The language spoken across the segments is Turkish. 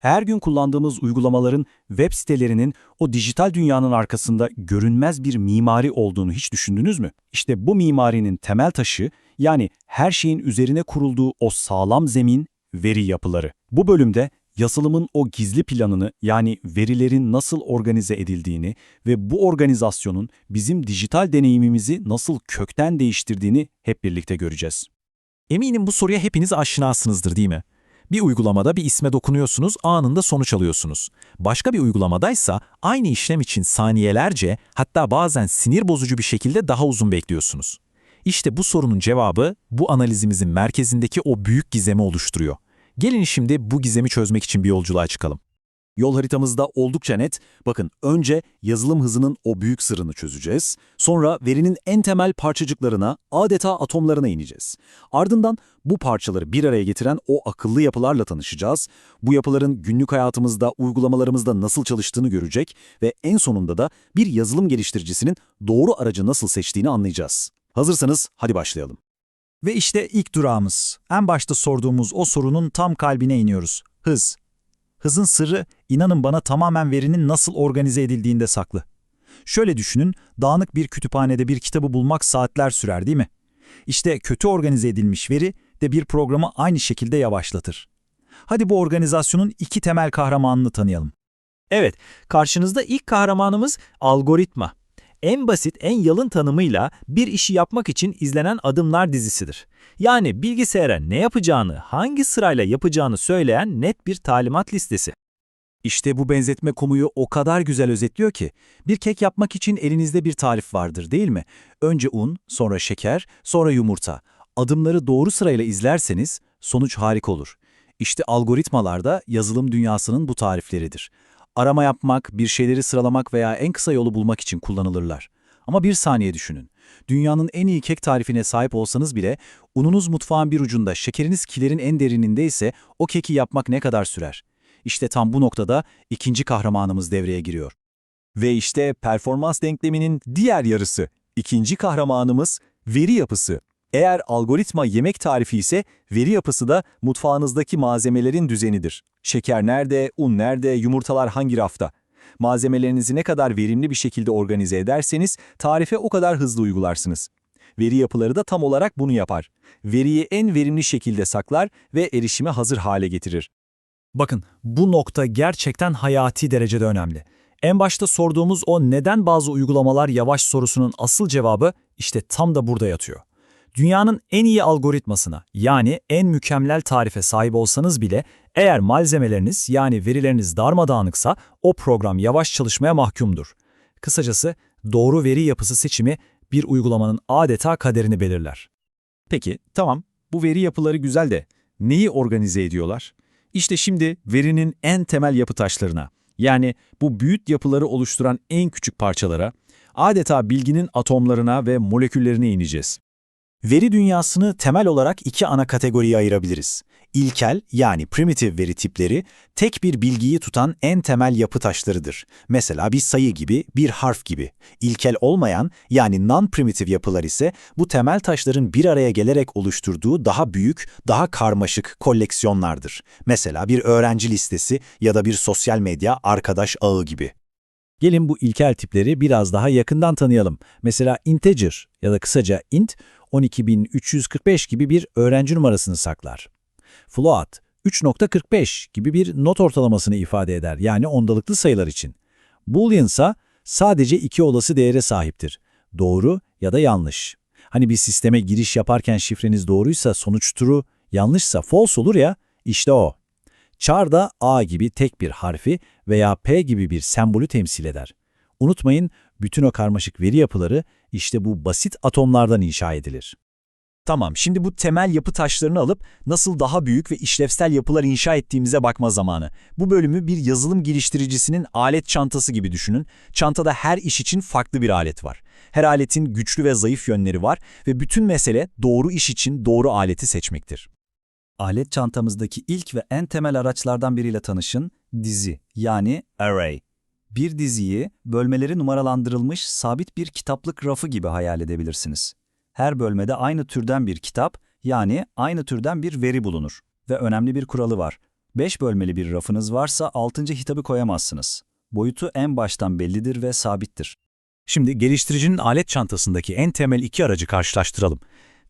Her gün kullandığımız uygulamaların web sitelerinin o dijital dünyanın arkasında görünmez bir mimari olduğunu hiç düşündünüz mü? İşte bu mimarinin temel taşı yani her şeyin üzerine kurulduğu o sağlam zemin veri yapıları. Bu bölümde yazılımın o gizli planını yani verilerin nasıl organize edildiğini ve bu organizasyonun bizim dijital deneyimimizi nasıl kökten değiştirdiğini hep birlikte göreceğiz. Eminim bu soruya hepiniz aşinasınızdır değil mi? Bir uygulamada bir isme dokunuyorsunuz, anında sonuç alıyorsunuz. Başka bir uygulamadaysa aynı işlem için saniyelerce, hatta bazen sinir bozucu bir şekilde daha uzun bekliyorsunuz. İşte bu sorunun cevabı bu analizimizin merkezindeki o büyük gizemi oluşturuyor. Gelin şimdi bu gizemi çözmek için bir yolculuğa çıkalım. Yol haritamızda oldukça net. Bakın önce yazılım hızının o büyük sırrını çözeceğiz. Sonra verinin en temel parçacıklarına, adeta atomlarına ineceğiz. Ardından bu parçaları bir araya getiren o akıllı yapılarla tanışacağız. Bu yapıların günlük hayatımızda, uygulamalarımızda nasıl çalıştığını görecek ve en sonunda da bir yazılım geliştiricisinin doğru aracı nasıl seçtiğini anlayacağız. Hazırsanız hadi başlayalım. Ve işte ilk durağımız. En başta sorduğumuz o sorunun tam kalbine iniyoruz. Hız. Hızın sırrı, inanın bana tamamen verinin nasıl organize edildiğinde saklı. Şöyle düşünün, dağınık bir kütüphanede bir kitabı bulmak saatler sürer değil mi? İşte kötü organize edilmiş veri de bir programı aynı şekilde yavaşlatır. Hadi bu organizasyonun iki temel kahramanını tanıyalım. Evet, karşınızda ilk kahramanımız algoritma. En basit, en yalın tanımıyla bir işi yapmak için izlenen adımlar dizisidir. Yani bilgisayara ne yapacağını, hangi sırayla yapacağını söyleyen net bir talimat listesi. İşte bu benzetme konuyu o kadar güzel özetliyor ki, bir kek yapmak için elinizde bir tarif vardır değil mi? Önce un, sonra şeker, sonra yumurta. Adımları doğru sırayla izlerseniz sonuç harika olur. İşte algoritmalar da yazılım dünyasının bu tarifleridir. Arama yapmak, bir şeyleri sıralamak veya en kısa yolu bulmak için kullanılırlar. Ama bir saniye düşünün. Dünyanın en iyi kek tarifine sahip olsanız bile, ununuz mutfağın bir ucunda, şekeriniz kilerin en derininde ise o keki yapmak ne kadar sürer? İşte tam bu noktada ikinci kahramanımız devreye giriyor. Ve işte performans denkleminin diğer yarısı. İkinci kahramanımız veri yapısı. Eğer algoritma yemek tarifi ise veri yapısı da mutfağınızdaki malzemelerin düzenidir. Şeker nerede, un nerede, yumurtalar hangi rafta? Malzemelerinizi ne kadar verimli bir şekilde organize ederseniz tarife o kadar hızlı uygularsınız. Veri yapıları da tam olarak bunu yapar. Veriyi en verimli şekilde saklar ve erişime hazır hale getirir. Bakın, bu nokta gerçekten hayati derecede önemli. En başta sorduğumuz o neden bazı uygulamalar yavaş sorusunun asıl cevabı işte tam da burada yatıyor. Dünyanın en iyi algoritmasına yani en mükemmel tarife sahip olsanız bile eğer malzemeleriniz yani verileriniz darmadağınıksa o program yavaş çalışmaya mahkumdur. Kısacası doğru veri yapısı seçimi bir uygulamanın adeta kaderini belirler. Peki, tamam. Bu veri yapıları güzel de neyi organize ediyorlar? İşte şimdi verinin en temel yapı taşlarına, yani bu büyük yapıları oluşturan en küçük parçalara, adeta bilginin atomlarına ve moleküllerine ineceğiz. Veri dünyasını temel olarak iki ana kategoriye ayırabiliriz. İlkel yani primitive veri tipleri tek bir bilgiyi tutan en temel yapı taşlarıdır. Mesela bir sayı gibi, bir harf gibi. İlkel olmayan yani non-primitive yapılar ise bu temel taşların bir araya gelerek oluşturduğu daha büyük, daha karmaşık koleksiyonlardır. Mesela bir öğrenci listesi ya da bir sosyal medya arkadaş ağı gibi. Gelin bu ilkel tipleri biraz daha yakından tanıyalım. Mesela integer ya da kısaca int 12345 gibi bir öğrenci numarasını saklar. Float 3.45 gibi bir not ortalamasını ifade eder yani ondalıklı sayılar için. Boolean ise sadece iki olası değere sahiptir. Doğru ya da yanlış. Hani bir sisteme giriş yaparken şifreniz doğruysa sonuç true, yanlışsa false olur ya, işte o. Char da A gibi tek bir harfi veya P gibi bir sembolü temsil eder. Unutmayın, bütün o karmaşık veri yapıları işte bu basit atomlardan inşa edilir. Tamam, şimdi bu temel yapı taşlarını alıp nasıl daha büyük ve işlevsel yapılar inşa ettiğimize bakma zamanı. Bu bölümü bir yazılım geliştiricisinin alet çantası gibi düşünün. Çantada her iş için farklı bir alet var. Her aletin güçlü ve zayıf yönleri var ve bütün mesele doğru iş için doğru aleti seçmektir. Alet çantamızdaki ilk ve en temel araçlardan biriyle tanışın, dizi yani array. Bir diziyi bölmeleri numaralandırılmış sabit bir kitaplık rafı gibi hayal edebilirsiniz. Her bölmede aynı türden bir kitap yani aynı türden bir veri bulunur ve önemli bir kuralı var. 5 bölmeli bir rafınız varsa 6. hitabı koyamazsınız. Boyutu en baştan bellidir ve sabittir. Şimdi geliştiricinin alet çantasındaki en temel iki aracı karşılaştıralım.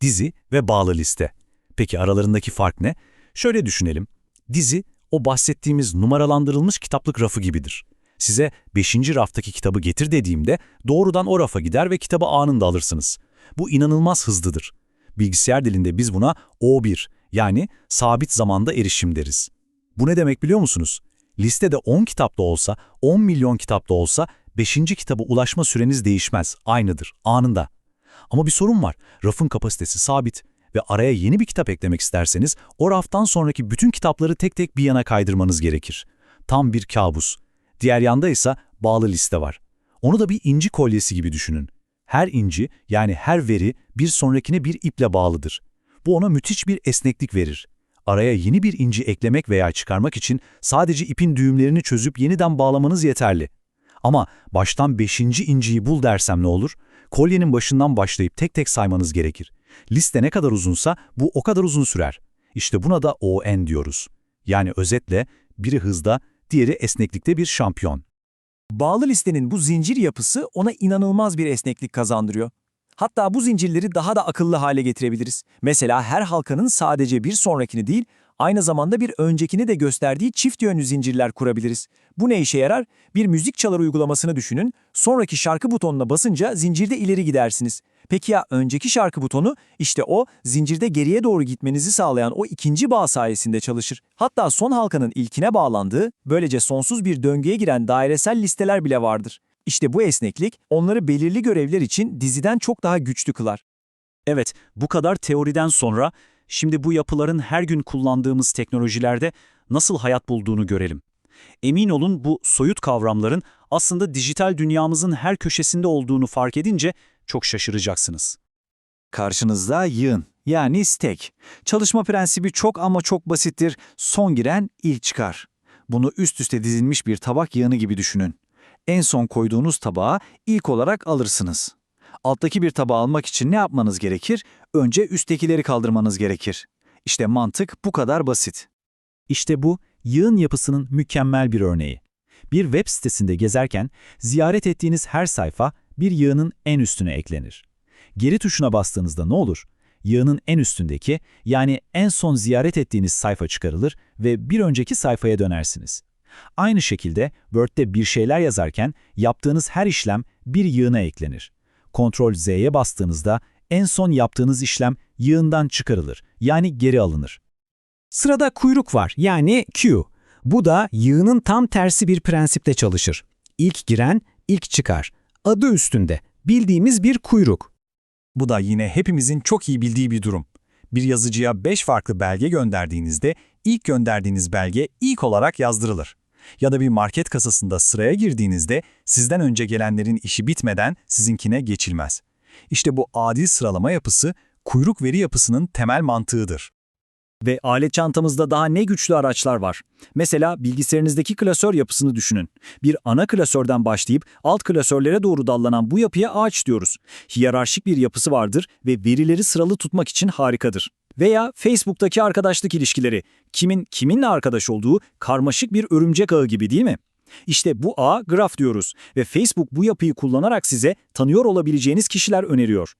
Dizi ve bağlı liste. Peki aralarındaki fark ne? Şöyle düşünelim. Dizi, o bahsettiğimiz numaralandırılmış kitaplık rafı gibidir. Size 5. raftaki kitabı getir dediğimde doğrudan o rafa gider ve kitabı anında alırsınız. Bu inanılmaz hızlıdır. Bilgisayar dilinde biz buna O1 yani sabit zamanda erişim deriz. Bu ne demek biliyor musunuz? Listede 10 kitap da olsa, 10 milyon kitap da olsa 5. kitaba ulaşma süreniz değişmez, aynıdır, anında. Ama bir sorun var, rafın kapasitesi sabit ve araya yeni bir kitap eklemek isterseniz o raftan sonraki bütün kitapları tek tek bir yana kaydırmanız gerekir. Tam bir kabus. Diğer yanda ise bağlı liste var. Onu da bir inci kolyesi gibi düşünün. Her inci yani her veri bir sonrakine bir iple bağlıdır. Bu ona müthiş bir esneklik verir. Araya yeni bir inci eklemek veya çıkarmak için sadece ipin düğümlerini çözüp yeniden bağlamanız yeterli. Ama baştan beşinci inciyi bul dersem ne olur? Kolyenin başından başlayıp tek tek saymanız gerekir. Liste ne kadar uzunsa bu o kadar uzun sürer. İşte buna da ON diyoruz. Yani özetle biri hızda, diğeri esneklikte bir şampiyon. Bağlı listenin bu zincir yapısı ona inanılmaz bir esneklik kazandırıyor. Hatta bu zincirleri daha da akıllı hale getirebiliriz. Mesela her halkanın sadece bir sonrakini değil, aynı zamanda bir öncekini de gösterdiği çift yönlü zincirler kurabiliriz. Bu ne işe yarar? Bir müzik çalar uygulamasını düşünün, sonraki şarkı butonuna basınca zincirde ileri gidersiniz. Peki ya önceki şarkı butonu? İşte o, zincirde geriye doğru gitmenizi sağlayan o ikinci bağ sayesinde çalışır. Hatta son halkanın ilkine bağlandığı, böylece sonsuz bir döngüye giren dairesel listeler bile vardır. İşte bu esneklik, onları belirli görevler için diziden çok daha güçlü kılar. Evet, bu kadar teoriden sonra şimdi bu yapıların her gün kullandığımız teknolojilerde nasıl hayat bulduğunu görelim. Emin olun bu soyut kavramların aslında dijital dünyamızın her köşesinde olduğunu fark edince çok şaşıracaksınız. Karşınızda yığın yani stack. Çalışma prensibi çok ama çok basittir. Son giren ilk çıkar. Bunu üst üste dizilmiş bir tabak yığını gibi düşünün. En son koyduğunuz tabağı ilk olarak alırsınız. Alttaki bir tabağı almak için ne yapmanız gerekir? Önce üsttekileri kaldırmanız gerekir. İşte mantık bu kadar basit. İşte bu yığın yapısının mükemmel bir örneği. Bir web sitesinde gezerken ziyaret ettiğiniz her sayfa bir yığının en üstüne eklenir. Geri tuşuna bastığınızda ne olur? Yığının en üstündeki yani en son ziyaret ettiğiniz sayfa çıkarılır ve bir önceki sayfaya dönersiniz. Aynı şekilde Word'de bir şeyler yazarken yaptığınız her işlem bir yığına eklenir. Ctrl Z'ye bastığınızda en son yaptığınız işlem yığından çıkarılır yani geri alınır. Sırada kuyruk var yani queue. Bu da yığının tam tersi bir prensipte çalışır. İlk giren ilk çıkar. Adı üstünde. Bildiğimiz bir kuyruk. Bu da yine hepimizin çok iyi bildiği bir durum. Bir yazıcıya 5 farklı belge gönderdiğinizde ilk gönderdiğiniz belge ilk olarak yazdırılır. Ya da bir market kasasında sıraya girdiğinizde sizden önce gelenlerin işi bitmeden sizinkine geçilmez. İşte bu adil sıralama yapısı kuyruk veri yapısının temel mantığıdır. Ve alet çantamızda daha ne güçlü araçlar var. Mesela bilgisayarınızdaki klasör yapısını düşünün. Bir ana klasörden başlayıp alt klasörlere doğru dallanan bu yapıya ağaç diyoruz. Hiyerarşik bir yapısı vardır ve verileri sıralı tutmak için harikadır. Veya Facebook'taki arkadaşlık ilişkileri. Kimin kiminle arkadaş olduğu karmaşık bir örümcek ağı gibi değil mi? İşte bu ağa graf diyoruz ve Facebook bu yapıyı kullanarak size tanıyor olabileceğiniz kişiler öneriyor.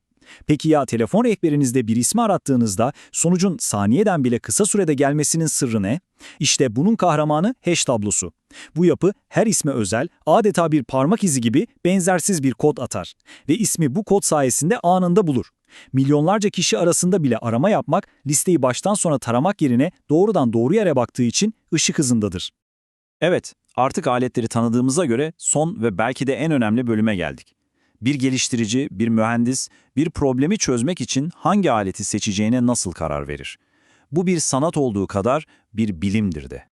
Peki ya telefon rehberinizde bir ismi arattığınızda sonucun saniyeden bile kısa sürede gelmesinin sırrı ne? İşte bunun kahramanı hash tablosu. Bu yapı her isme özel, adeta bir parmak izi gibi benzersiz bir kod atar ve ismi bu kod sayesinde anında bulur. Milyonlarca kişi arasında bile arama yapmak, listeyi baştan sona taramak yerine doğrudan doğru yere baktığı için ışık hızındadır. Evet, artık aletleri tanıdığımıza göre son ve belki de en önemli bölüme geldik. Bir geliştirici, bir mühendis, bir problemi çözmek için hangi aleti seçeceğine nasıl karar verir? Bu bir sanat olduğu kadar bir bilimdir de.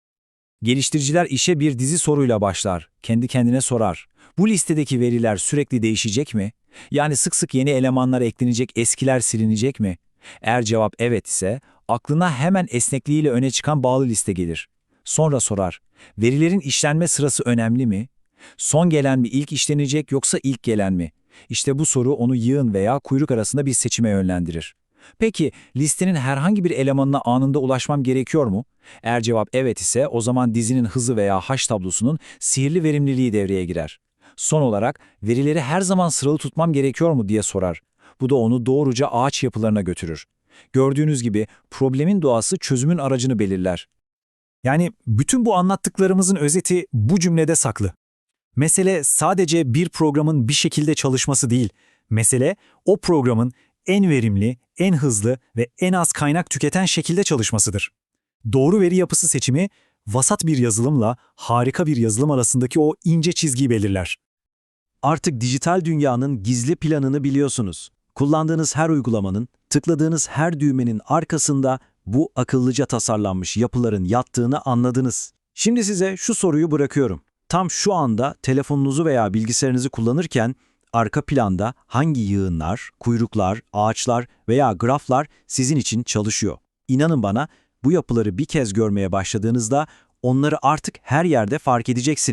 Geliştiriciler işe bir dizi soruyla başlar. Kendi kendine sorar. Bu listedeki veriler sürekli değişecek mi? Yani sık sık yeni elemanlar eklenecek, eskiler silinecek mi? Eğer cevap evet ise aklına hemen esnekliğiyle öne çıkan bağlı liste gelir. Sonra sorar. Verilerin işlenme sırası önemli mi? Son gelen mi ilk işlenecek yoksa ilk gelen mi? İşte bu soru onu yığın veya kuyruk arasında bir seçime yönlendirir. Peki listenin herhangi bir elemanına anında ulaşmam gerekiyor mu? Eğer cevap evet ise o zaman dizinin hızı veya hash tablosunun sihirli verimliliği devreye girer. Son olarak verileri her zaman sıralı tutmam gerekiyor mu diye sorar. Bu da onu doğruca ağaç yapılarına götürür. Gördüğünüz gibi problemin doğası çözümün aracını belirler. Yani bütün bu anlattıklarımızın özeti bu cümlede saklı. Mesele sadece bir programın bir şekilde çalışması değil. Mesele o programın en verimli, en hızlı ve en az kaynak tüketen şekilde çalışmasıdır. Doğru veri yapısı seçimi, vasat bir yazılımla harika bir yazılım arasındaki o ince çizgiyi belirler. Artık dijital dünyanın gizli planını biliyorsunuz. Kullandığınız her uygulamanın, tıkladığınız her düğmenin arkasında bu akıllıca tasarlanmış yapıların yattığını anladınız. Şimdi size şu soruyu bırakıyorum. Tam şu anda telefonunuzu veya bilgisayarınızı kullanırken arka planda hangi yığınlar, kuyruklar, ağaçlar veya graflar sizin için çalışıyor? İnanın bana bu yapıları bir kez görmeye başladığınızda onları artık her yerde fark edeceksiniz.